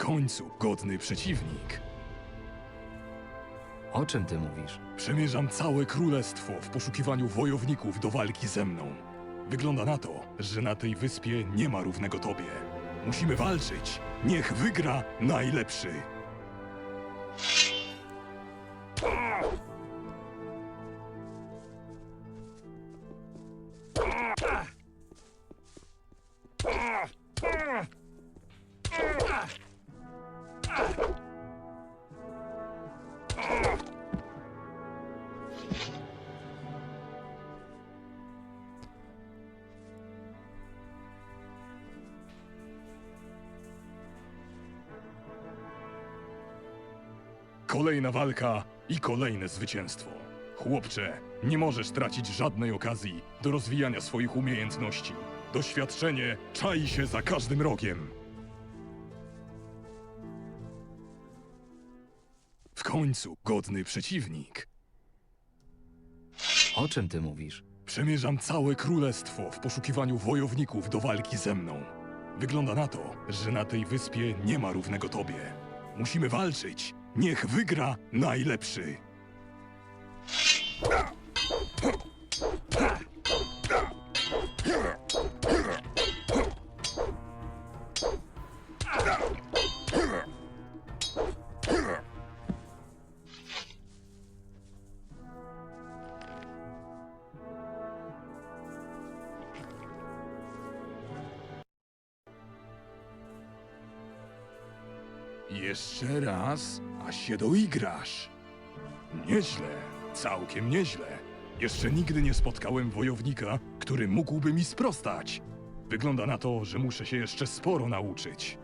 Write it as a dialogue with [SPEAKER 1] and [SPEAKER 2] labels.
[SPEAKER 1] końcu godny przeciwnik.
[SPEAKER 2] O czym ty mówisz?
[SPEAKER 1] Przemierzam całe królestwo w poszukiwaniu wojowników do walki ze mną. Wygląda na to, że na tej wyspie nie ma równego tobie. Musimy walczyć. Niech wygra najlepszy. Kolejna walka i kolejne zwycięstwo. Chłopcze, nie możesz tracić żadnej okazji do rozwijania swoich umiejętności. Doświadczenie czai się za każdym rogiem. W końcu godny przeciwnik.
[SPEAKER 2] O czym ty mówisz?
[SPEAKER 1] Przemierzam całe królestwo w poszukiwaniu wojowników do walki ze mną. Wygląda na to, że na tej wyspie nie ma równego tobie. Musimy walczyć. Niech wygra najlepszy. Jeszcze raz, a się doigrasz. Nieźle, całkiem nieźle. Jeszcze nigdy nie spotkałem wojownika, który mógłby mi sprostać. Wygląda na to, że muszę się jeszcze sporo nauczyć.